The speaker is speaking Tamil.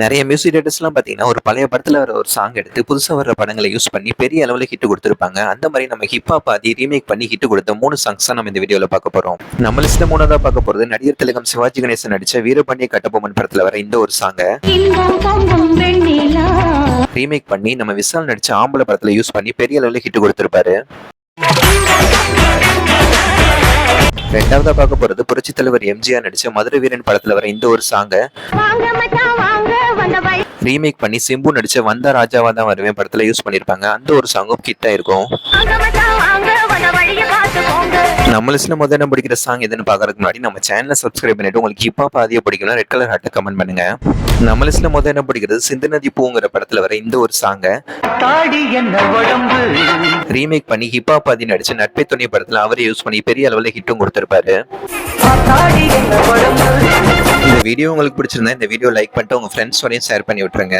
நிறைய மியூசிக் டேரக்டர்ஸ்லாம் பார்த்தீங்கன்னா ஒரு பழைய படத்தில் வர ஒரு சாங் எடுத்து புதுசாக வர படங்களை யூஸ் பண்ணி பெரிய அளவில் ஹிட் கொடுத்துருப்பாங்க. அந்த மாதிரி நம்ம ஹிப்ஹாப் ஆதி ரீமேக் பண்ணி ஹிட் கொடுத்த மூணு சாங்ஸ் தான் நம்ம இந்த வீடியோவில் பார்க்க போகிறோம் நம்ம லிஸ்ட்டில் மூணாவதாக பார்க்க போகிறது நடிகர் திலகம் சிவாஜி கணேசன் நடித்த வீரபாண்டிய கட்டபொம்மன் படத்தில் வர இந்த ஒரு சாங்கை ரீமேக் பண்ணி நம்ம விசால் நடிச்ச ஆம்பளை படத்துல யூஸ் பண்ணி பெரிய அளவில் ஹிட் கொடுத்திருப்பாரு. ரெண்டாவதா பார்க்க போறது புரட்சி தலைவர் எம்ஜிஆர் நடிச்ச மதுரை வீரன் படத்துல வர இந்த ஒரு சாங்க ரீமேக் பண்ணி சிம்பு நடிச்ச வந்த ராஜாவா தான் வருவேன் படத்துல யூஸ் பண்ணிருப்பாங்க. அந்த ஒரு சாங்கும் பார்த்து போங்க நம்ம லிஸ்ட்ல முதல்ல என்ன பிடிக்கிற சாங் எதுன்னு பாக்குறதுக்கு முன்னாடி நம்ம சேனலை சப்ஸ்கிரைப் பண்ணிட்டு உங்களுக்கு ஹிப்பா பாதிய பிடிக்கணும் ரெட் கலர் ஹார்ட்டை கமெண்ட் பண்ணுங்க. நம்ம லிஸ்ட்ல முதல்ல என்ன பிடிக்கிறது? சிந்து நதி பூங்கிற படத்துல வர இந்த ஒரு சாங்க ரீமேக் பண்ணி ஹிப்பா பாதி நடிச்ச நட்பை துணை படத்துல அவரே யூஸ் பண்ணி பெரிய அளவில் ஹிட்டும் கொடுத்திருப்பாரு. வீடியோ உங்களுக்கு பிடிச்சிருந்தா இந்த வீடியோ லைக் பண்ணிட்டு உங்க ஃப்ரெண்ட்ஸோடையும் ஷேர் பண்ணி விட்டுருங்க.